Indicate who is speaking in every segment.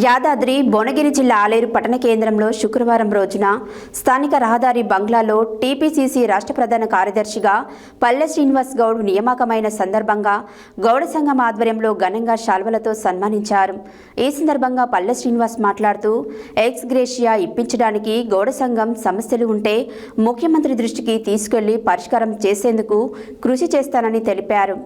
Speaker 1: యాదాద్రి భువనగిరి జిల్లా ఆలేరు పట్టణ కేంద్రంలో శుక్రవారం రోజున స్థానిక రహదారి బంగ్లాలో టీపీసీసీ రాష్ట్ర ప్రధాన కార్యదర్శిగా పల్లె శ్రీనివాస్ గౌడ్ నియామకమైన సందర్భంగా గౌడ సంఘం ఆధ్వర్యంలో ఘనంగా శాల్వలతో సన్మానించారు. ఈ సందర్భంగా పల్లె శ్రీనివాస్ మాట్లాడుతూ ఎక్స్ గ్రేషియా ఇప్పించడానికి గౌడ సంఘం సమస్యలు ఉంటే ముఖ్యమంత్రి దృష్టికి తీసుకెళ్ళి పరిష్కారం చేసేందుకు కృషి చేస్తానని తెలిపారు.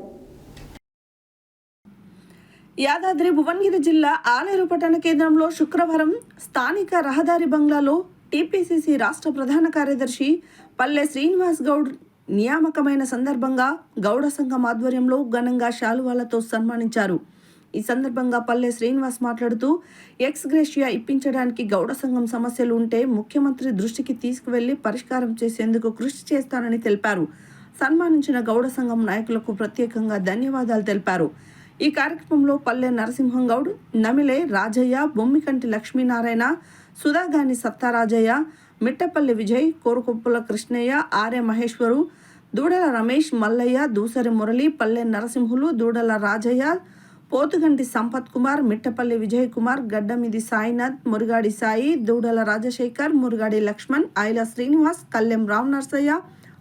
Speaker 2: యాదాద్రి భువనగిరి జిల్లా ఆలేరు పట్టణ కేంద్రంలో శుక్రవారం స్థానిక రహదారి బంగ్లాలో టీపీసీసీ రాష్ట్ర ప్రధాన కార్యదర్శి పల్లె శ్రీనివాస్ గౌడ్ నియామకమైన సందర్భంగా గౌడ సంఘం ఆధ్వర్యంలో ఘనంగా శాలువాలతో సన్మానించారు. ఈ సందర్భంగా పల్లె శ్రీనివాస్ మాట్లాడుతూ ఎక్స్ గ్రేషియా ఇప్పించడానికి గౌడ సంఘం సమస్యలు ఉంటే ముఖ్యమంత్రి దృష్టికి తీసుకువెళ్ళి పరిష్కారం చేసేందుకు కృషి చేస్తానని తెలిపారు. సన్మానించిన గౌడ సంఘం నాయకులకు ప్రత్యేకంగా ధన్యవాదాలు తెలిపారు. ఈ కార్యక్రమంలో పల్లె నరసింహం గౌడ్ నమిలే రాజయ్య బొమ్మికంటి లక్ష్మీనారాయణ సుధాగాని సత్తారాజయ్య మిట్టపల్లి విజయ్ కోరుకొప్పుల కృష్ణయ్య ఆర్య మహేశ్వరు దూడల రమేష్ మల్లయ్య దూసరి మురళి పల్లె నరసింహులు దూడల రాజయ్య పోతుగంటి సంపత్ కుమార్ మిట్టపల్లి విజయ్ కుమార్ గడ్డమిది సాయినాథ్ మురుగాడి సాయి దూడల రాజశేఖర్ మురుగాడి లక్ష్మణ్ ఐల శ్రీనివాస్ కల్లెం రామ్ నర్సయ్య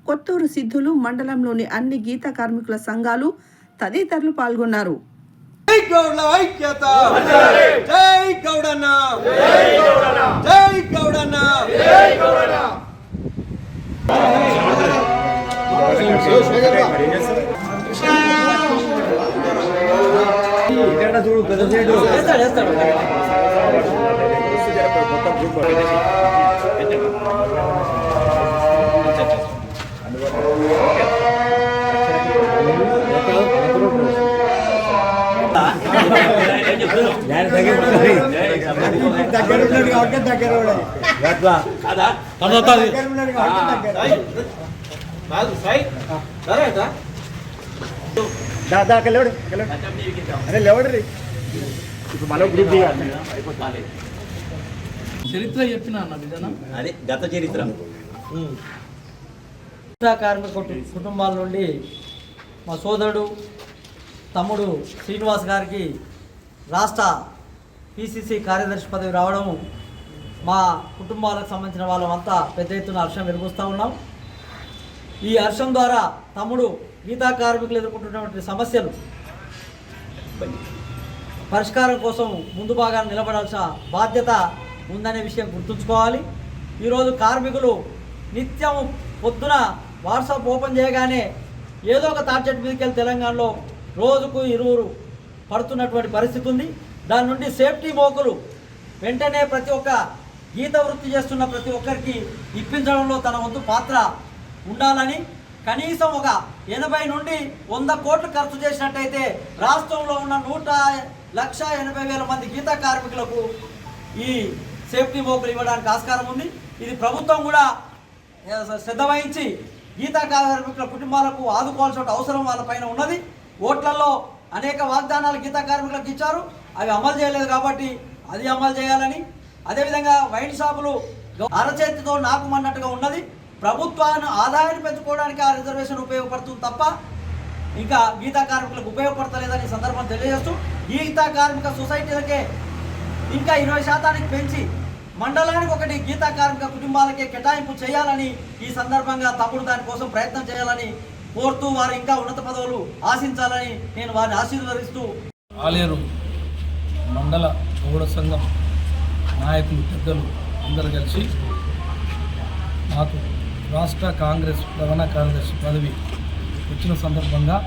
Speaker 2: కొత్తూరు సిద్ధులు మండలంలోని అన్ని గీత కార్మికుల సంఘాలు తదితరులు పాల్గొన్నారు.
Speaker 3: జై గౌడ్ల ఐక్యత! జై గౌడన్న! జై గౌడన్న! దాదా లేవడు అరే లేవడు రీ ఇప్పుడు మనం గ్రూప్ దిగాలి
Speaker 4: చరిత్ర చెప్పిన అన్న విధానం?
Speaker 5: అది గత చరిత్ర.
Speaker 6: కార్మిక కుటు- కుటుంబాల నుండి మా సోదరుడు తమ్ముడు శ్రీనివాస్ గారికి రాష్ట్ర పిసిసి కార్యదర్శి పదవి రావడం మా కుటుంబాలకు సంబంధించిన వాళ్ళమంతా పెద్ద ఎత్తున హర్షం వెలిగిస్తూ ఉన్నాం. ఈ హర్షం ద్వారా తమ్ముడు గీతా కార్మికులు ఎదుర్కొంటున్నటువంటి సమస్యలు పరిష్కారం కోసం ముందు భాగాన్ని నిలబడాల్సిన బాధ్యత ఉందనే విషయం గుర్తుంచుకోవాలి. ఈరోజు కార్మికులు నిత్యం పొద్దున వాట్సాప్ ఓపెన్ చేయగానే ఏదో ఒక టార్గెట్ మీదకి వెళ్ళి తెలంగాణలో రోజుకు ఇరువురు పడుతున్నటువంటి పరిస్థితి ఉంది. దాని నుండి సేఫ్టీ మోకులు వెంటనే ప్రతి ఒక్క గీత వృత్తి చేస్తున్న ప్రతి ఒక్కరికి ఇప్పించడంలో తన వంతు పాత్ర ఉండాలని కనీసం ఒక ఎనభై నుండి వంద కోట్లు ఖర్చు చేసినట్టయితే రాష్ట్రంలో ఉన్న నూట లక్ష ఎనభై వేల మంది గీత కార్మికులకు ఈ సేఫ్టీ మోకులు ఇవ్వడానికి ఆస్కారం ఉంది. ఇది ప్రభుత్వం కూడా శ్రద్ధ వహించి గీతా కార్మికుల కుటుంబాలకు ఆదుకోవాల్సిన అవసరం వాళ్ళ పైన ఉన్నది. ఓట్లలో అనేక వాగ్దానాలు గీతా కార్మికులకు ఇచ్చారు. అవి అమలు చేయలేదు కాబట్టి అది అమలు చేయాలని. అదేవిధంగా వైన్ షాపులు అరచేతితో అరచేతితో నాకుమన్నట్టుగా ఉన్నది. ప్రభుత్వాన్ని ఆదాయాన్ని పెంచుకోవడానికి ఆ రిజర్వేషన్ ఉపయోగపడుతుంది తప్ప ఇంకా గీతా కార్మికులకు ఉపయోగపడతలేదని సందర్భం తెలియజేస్తూ గీతా కార్మిక సొసైటీలకే ఇంకా ఇరవై శాతానికి పెంచి మండలానికి ఒకటి గీతా కార్మిక కుటుంబాలకే కేటాయింపు చేయాలని ఈ సందర్భంగా తప్పుడు దానికోసం ప్రయత్నం చేయాలని కోరుతూ వారు ఇంకా ఉన్నత పదవులు ఆశించాలని నేను వారిని ఆశీర్వదిస్తూ
Speaker 4: ఆలేరు మండల గౌడ సంఘం నాయకులు పెద్దలు అందరు కలిసి నాకు రాష్ట్ర కాంగ్రెస్ ప్రధాన కార్యదర్శి పదవి వచ్చిన సందర్భంగా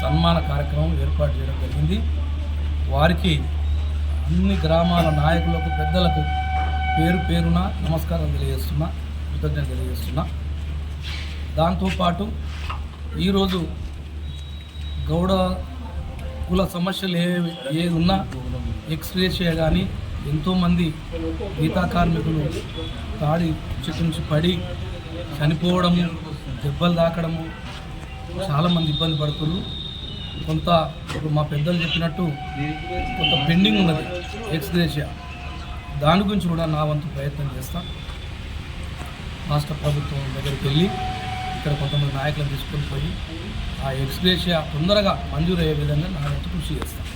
Speaker 4: సన్మాన కార్యక్రమం ఏర్పాటు చేయడం జరిగింది. వారికి అన్ని గ్రామాల నాయకులకు పెద్దలకు పేరు పేరున నమస్కారం తెలియజేస్తున్నా కృతజ్ఞత తెలియజేస్తున్నా. దాంతోపాటు ఈరోజు గౌడ కుల సమస్యలు ఏ ఏ ఉన్నా ఎక్స్ప్రెషియా కానీ ఎంతోమంది గీతా కార్మికులు తాడి చెట్టు నుంచి పడి చనిపోవడము దెబ్బలు తాకడము చాలామంది ఇబ్బంది పడుతున్నారు. కొంత ఇప్పుడు మా పెద్దలు చెప్పినట్టు కొంత పెండింగ్ ఉన్నది ఎక్స్గ్రేషియా. దాని గురించి కూడా నా వంతు ప్రయత్నం చేస్తాను రాష్ట్ర ప్రభుత్వం దగ్గరికి వెళ్ళి ఇక్కడ కొంతమంది నాయకులను తీసుకొని పోయి ఆ ఎక్స్గ్రేషియా తొందరగా మంజూరు అయ్యే విధంగా నా కృషి చేస్తాను.